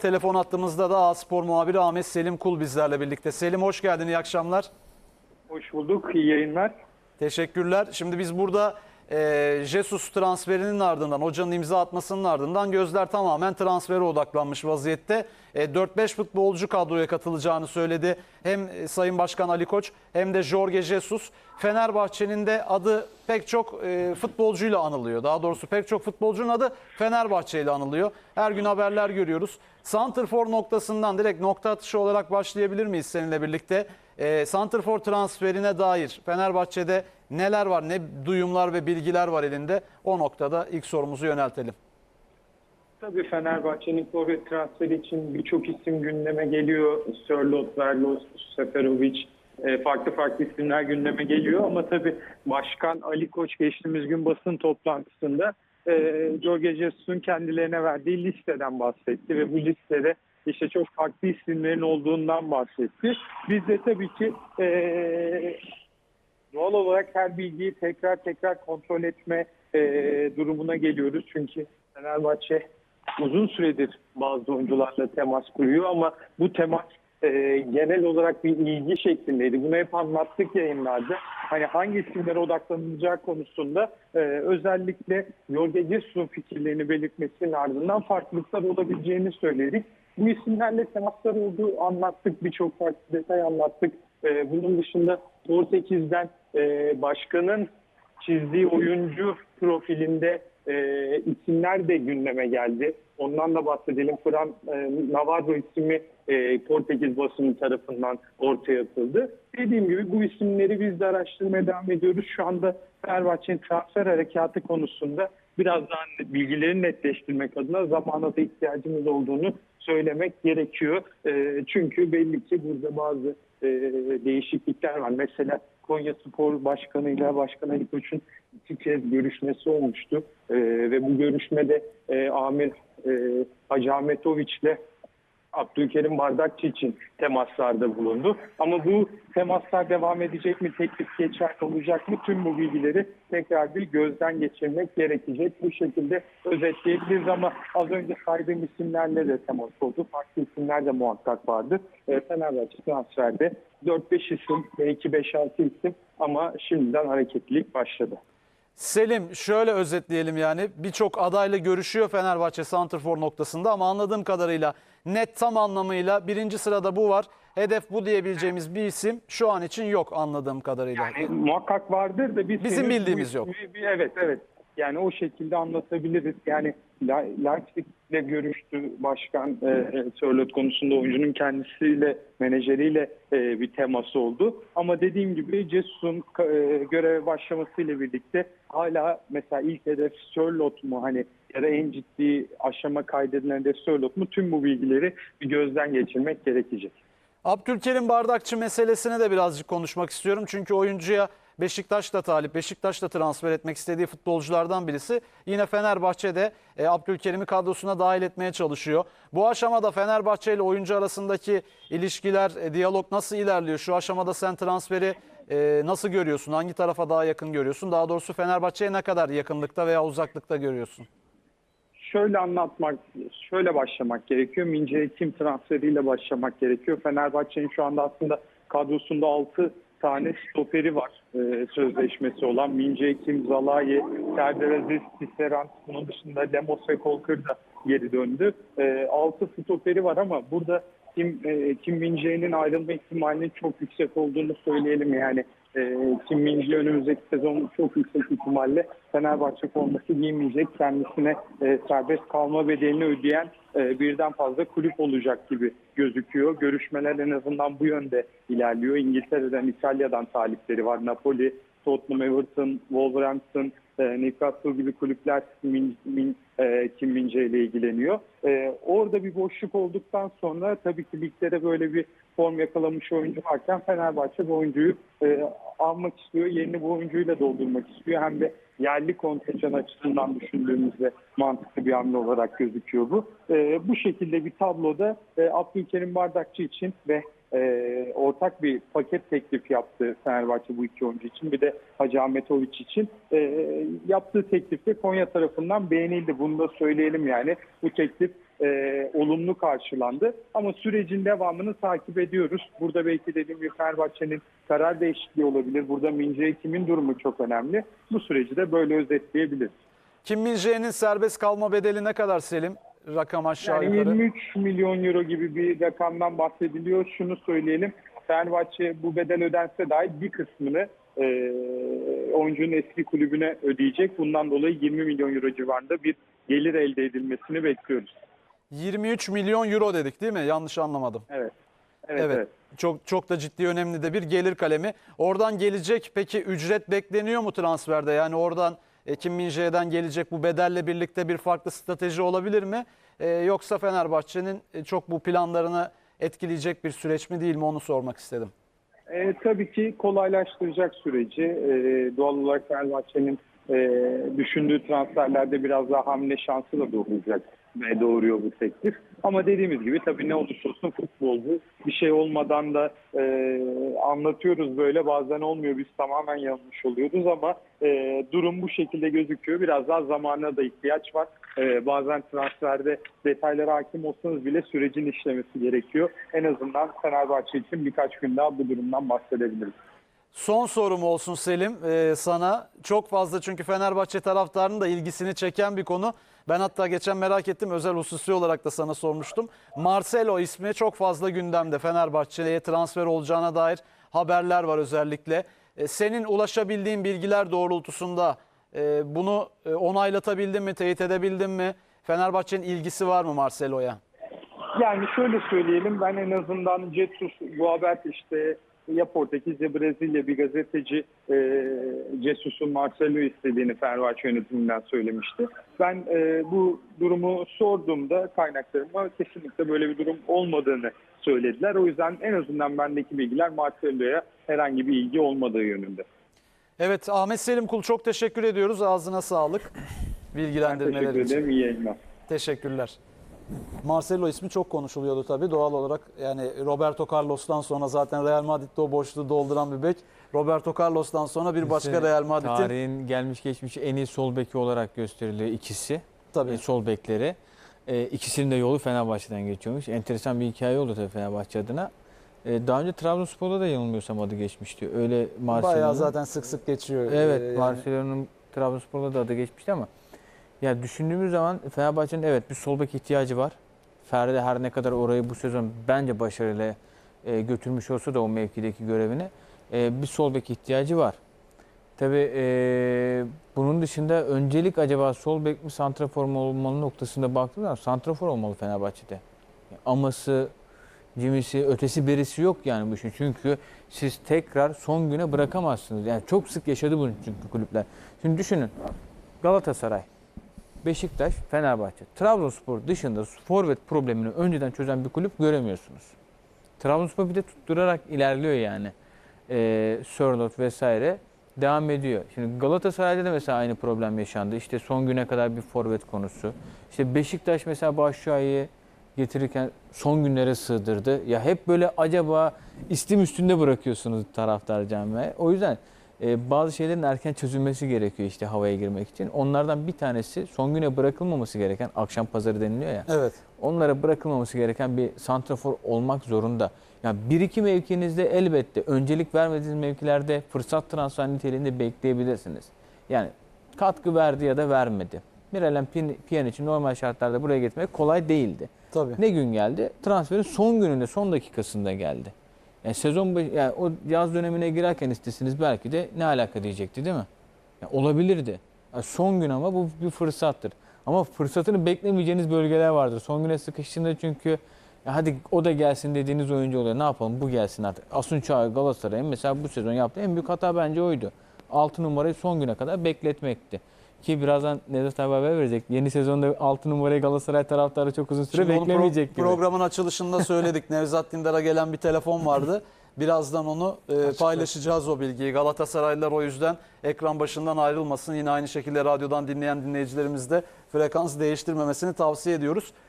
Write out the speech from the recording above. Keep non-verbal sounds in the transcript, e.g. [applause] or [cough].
Telefon attığımızda da A Spor muhabiri Ahmet Selim Kul bizlerle birlikte. Selim hoş geldin, iyi akşamlar. Hoş bulduk. İyi yayınlar. Teşekkürler. Şimdi biz burada e, Jesus transferinin ardından, hocanın imza atmasının ardından gözler tamamen transfere odaklanmış vaziyette. E, 4-5 futbolcu kadroya katılacağını söyledi. Hem e, Sayın Başkan Ali Koç hem de Jorge Jesus. Fenerbahçe'nin de adı pek çok e, futbolcuyla anılıyor. Daha doğrusu pek çok futbolcunun adı Fenerbahçe ile anılıyor. Her gün haberler görüyoruz. Santrfor noktasından direkt nokta atışı olarak başlayabilir miyiz seninle birlikte? E, Santrfor transferine dair Fenerbahçe'de neler var, ne duyumlar ve bilgiler var elinde? O noktada ilk sorumuzu yöneltelim. Tabii Fenerbahçe'nin forvet transferi için birçok isim gündeme geliyor. Sörloth, Verlos, Seferovic, e, farklı farklı isimler gündeme geliyor. Ama tabii Başkan Ali Koç geçtiğimiz gün basın toplantısında e, Jorge Jesus'un kendilerine verdiği listeden bahsetti. Ve bu listede işte çok farklı isimlerin olduğundan bahsetti. Biz de tabii ki e, doğal olarak her bilgiyi tekrar tekrar kontrol etme e, durumuna geliyoruz. Çünkü Fenerbahçe uzun süredir bazı oyuncularla temas kuruyor ama bu temas e, genel olarak bir ilgi şeklindeydi. Bunu hep anlattık yayınlarda. Hani hangi isimlere odaklanılacağı konusunda e, özellikle Jorge Jesus'un fikirlerini belirtmesinin ardından farklılıklar olabileceğini söyledik. Bu isimlerle temaslar olduğu anlattık. Birçok farklı detay anlattık. E, bunun dışında Portekiz'den e, başkanın çizdiği oyuncu profilinde e, isimler de gündeme geldi. Ondan da bahsedelim. Fran e, Navarro ismi e, Portekiz basını tarafından ortaya atıldı. Dediğim gibi bu isimleri biz de araştırmaya devam ediyoruz. Şu anda Fenerbahçe'nin transfer harekatı konusunda biraz daha bilgileri netleştirmek adına zamana da ihtiyacımız olduğunu söylemek gerekiyor. E, çünkü belli ki burada bazı e, değişiklikler var. Mesela Konya Spor Başkanı'yla Başkan Ali Koç'un iki kez görüşmesi olmuştu. E, ve bu görüşmede e, Amir e, Hacı Ahmetoviç'le Abdülkerim Bardakçı için temaslarda bulundu. Ama bu temaslar devam edecek mi, teklif geçerli olacak mı? Tüm bu bilgileri tekrar bir gözden geçirmek gerekecek. Bu şekilde özetleyebiliriz ama az önce saydığım isimlerle de temas oldu. Farklı isimler de muhakkak vardı. E, Fenerbahçe transferde 4-5 isim, belki 5-6 isim ama şimdiden hareketlilik başladı. Selim şöyle özetleyelim yani birçok adayla görüşüyor Fenerbahçe Santrfor noktasında ama anladığım kadarıyla net tam anlamıyla birinci sırada bu var. Hedef bu diyebileceğimiz bir isim şu an için yok anladığım kadarıyla. Yani muhakkak vardır da biz Bizim henüz bildiğimiz yok. evet evet. Yani o şekilde anlatabiliriz. Yani Leipzig'le görüştü başkan e, e, Sörloth konusunda oyuncunun kendisiyle menajeriyle e, bir teması oldu. Ama dediğim gibi Jesus'un ka- e, göreve başlamasıyla birlikte hala mesela ilk hedef Sörloth mu hani ya da en ciddi aşama kaydedilen hedef Sörloth mu tüm bu bilgileri bir gözden geçirmek gerekecek. Abdülkerim Bardakçı meselesine de birazcık konuşmak istiyorum. Çünkü oyuncuya Beşiktaş da talip, Beşiktaş da transfer etmek istediği futbolculardan birisi. Yine Fenerbahçe'de e, Abdülkerim'i kadrosuna dahil etmeye çalışıyor. Bu aşamada Fenerbahçe ile oyuncu arasındaki ilişkiler, e, diyalog nasıl ilerliyor? Şu aşamada sen transferi e, nasıl görüyorsun? Hangi tarafa daha yakın görüyorsun? Daha doğrusu Fenerbahçe'ye ne kadar yakınlıkta veya uzaklıkta görüyorsun? şöyle anlatmak, şöyle başlamak gerekiyor. Mince Ekim transferiyle başlamak gerekiyor. Fenerbahçe'nin şu anda aslında kadrosunda 6 tane stoperi var e, sözleşmesi olan. Mince Ekim, Zalaye, Serdar Aziz, Tisserand, bunun dışında Lemos ve Kolkır da geri döndü. E, 6 stoperi var ama burada Kim, e, Kim Min-jae'nin ayrılma ihtimalinin çok yüksek olduğunu söyleyelim yani. E, Kim Min-jae önümüzdeki sezon çok yüksek ihtimalle Fenerbahçe forması giymeyecek. Kendisine e, serbest kalma bedelini ödeyen birden fazla kulüp olacak gibi gözüküyor. Görüşmeler en azından bu yönde ilerliyor. İngiltere'den, İtalya'dan talipleri var. Napoli, Tottenham, Everton, Wolverhampton, e, Newcastle gibi kulüpler Min, Min, e, Kim Min-jae ile ilgileniyor. E, orada bir boşluk olduktan sonra tabii ki ligde böyle bir form yakalamış oyuncu varken Fenerbahçe bu oyuncuyu e, almak istiyor. Yerini bu oyuncuyla doldurmak istiyor. Hem de yerli kontenjan açısından düşündüğümüzde mantıklı bir hamle olarak gözüküyor bu. E, bu şekilde bir tabloda e, Abdülkerim Bardakçı için ve e, ortak bir paket teklif yaptı Fenerbahçe bu iki oyuncu için. Bir de Hacı Ahmetoviç için. E, yaptığı teklif de Konya tarafından beğenildi. Bunu da söyleyelim yani. Bu teklif e, olumlu karşılandı. Ama sürecin devamını takip ediyoruz. Burada belki dediğim gibi Fenerbahçe'nin karar değişikliği olabilir. Burada Mince Ekim'in durumu çok önemli. Bu süreci de böyle özetleyebiliriz. Kim Min-jae'nin serbest kalma bedeli ne kadar Selim? Rakam aşağı Yani yukarı. 23 milyon euro gibi bir rakamdan bahsediliyor. Şunu söyleyelim. Fenerbahçe bu bedel ödense dahi bir kısmını e, oyuncunun eski kulübüne ödeyecek. Bundan dolayı 20 milyon euro civarında bir gelir elde edilmesini bekliyoruz. 23 milyon euro dedik değil mi? Yanlış anlamadım. Evet. Evet, Evet. evet. Çok çok da ciddi önemli de bir gelir kalemi. Oradan gelecek peki ücret bekleniyor mu transferde? Yani oradan Kim Min-jae'den gelecek bu bedelle birlikte bir farklı strateji olabilir mi? E, yoksa Fenerbahçe'nin e, çok bu planlarını etkileyecek bir süreç mi değil mi onu sormak istedim. E, tabii ki kolaylaştıracak süreci. E, doğal olarak Fenerbahçe'nin e, düşündüğü transferlerde biraz daha hamle şansı da doğuracak doğuruyor bu teklif. Ama dediğimiz gibi tabii ne olursa olsun futbolcu bir şey olmadan da e, anlatıyoruz böyle bazen olmuyor biz tamamen yanlış oluyoruz ama e, durum bu şekilde gözüküyor. Biraz daha zamana da ihtiyaç var. E, bazen transferde detaylara hakim olsanız bile sürecin işlemesi gerekiyor. En azından Fenerbahçe için birkaç gün daha bu durumdan bahsedebiliriz. Son sorum olsun Selim e, sana. Çok fazla çünkü Fenerbahçe taraftarının da ilgisini çeken bir konu. Ben hatta geçen merak ettim özel hususi olarak da sana sormuştum. Marcelo ismi çok fazla gündemde. Fenerbahçe'ye transfer olacağına dair haberler var özellikle. E, senin ulaşabildiğin bilgiler doğrultusunda e, bunu e, onaylatabildin mi, teyit edebildin mi? Fenerbahçe'nin ilgisi var mı Marcelo'ya? Yani şöyle söyleyelim ben en azından Jesus bu haber işte ya Portekiz ya Brezilya bir gazeteci e, Jesus'un Marcelo istediğini Fenerbahçe yönetiminden söylemişti. Ben e, bu durumu sorduğumda kaynaklarıma kesinlikle böyle bir durum olmadığını söylediler. O yüzden en azından bendeki bilgiler Marcelo'ya herhangi bir ilgi olmadığı yönünde. Evet Ahmet Selim Kul çok teşekkür ediyoruz. Ağzına sağlık. Bilgilendirmeler teşekkür için. ederim. İyi yayınlar. Teşekkürler. Marcelo ismi çok konuşuluyordu tabii. Doğal olarak yani Roberto Carlos'tan sonra zaten Real Madrid'de o boşluğu dolduran bir bek. Roberto Carlos'tan sonra bir başka Real Madrid'in Tarihin gelmiş geçmiş en iyi sol beki olarak gösteriliyor ikisi. tabii E, sol bekleri. E, ikisinin de yolu Fenerbahçe'den geçiyormuş. Enteresan bir hikaye oldu tabii Fenerbahçe adına. E, daha önce Trabzonspor'da da yanılmıyorsam adı geçmişti. Öyle Marcelo'nun. bayağı zaten sık sık geçiyor. Evet, Ee, yani Barcelona'nın Trabzonspor'da da adı geçmişti ama ya düşündüğümüz zaman Fenerbahçe'nin evet bir sol bek ihtiyacı var. Ferdi her ne kadar orayı bu sezon bence başarıyla e, götürmüş olsa da o mevkideki görevini e, bir sol bek ihtiyacı var. Tabii e, bunun dışında öncelik acaba sol bek mi santrafor mu olmalı noktasında baktığımız zaman santrafor olmalı Fenerbahçe'de. Aması, cimisi, ötesi berisi yok yani bu işin. Çünkü siz tekrar son güne bırakamazsınız. Yani çok sık yaşadı bunu çünkü kulüpler. Şimdi düşünün. Galatasaray, Beşiktaş, Fenerbahçe. Trabzonspor dışında forvet problemini önceden çözen bir kulüp göremiyorsunuz. Trabzonspor bir de tutturarak ilerliyor yani. Ee, Sörloth vesaire devam ediyor. Şimdi Galatasaray'da da mesela aynı problem yaşandı. İşte son güne kadar bir forvet konusu. İşte Beşiktaş mesela Başşuay'ı getirirken son günlere sığdırdı. Ya hep böyle acaba istim üstünde bırakıyorsunuz taraftar camiye. O yüzden e, bazı şeylerin erken çözülmesi gerekiyor işte havaya girmek için. Onlardan bir tanesi son güne bırakılmaması gereken akşam pazarı deniliyor ya. Evet. Onlara bırakılmaması gereken bir santrafor olmak zorunda. Yani bir iki mevkinizde elbette öncelik vermediğiniz mevkilerde fırsat transfer niteliğinde bekleyebilirsiniz. Yani katkı verdi ya da vermedi. Miralem Pjanic normal şartlarda buraya getirmek kolay değildi. Tabii. Ne gün geldi? Transferin son gününde, son dakikasında geldi. Yani sezon başı, yani o yaz dönemine girerken istesiniz belki de ne alaka diyecekti değil mi? Yani olabilirdi. Yani son gün ama bu bir fırsattır. Ama fırsatını beklemeyeceğiniz bölgeler vardır. Son güne sıkıştığında çünkü ya hadi o da gelsin dediğiniz oyuncu oluyor. Ne yapalım bu gelsin artık. Asun Çağ Galatasaray'ın mesela bu sezon yaptığı en büyük hata bence oydu. 6 numarayı son güne kadar bekletmekti. Ki birazdan Nevzat abi haber verecek. Yeni sezonda 6 numarayı Galatasaray taraftarı çok uzun süre Şimdi onu pro- beklemeyecek gibi. programın açılışında söyledik. [laughs] Nevzat Dindar'a gelen bir telefon vardı. Birazdan onu e, paylaşacağız o bilgiyi. Galatasaraylılar o yüzden ekran başından ayrılmasın. Yine aynı şekilde radyodan dinleyen dinleyicilerimiz de frekans değiştirmemesini tavsiye ediyoruz.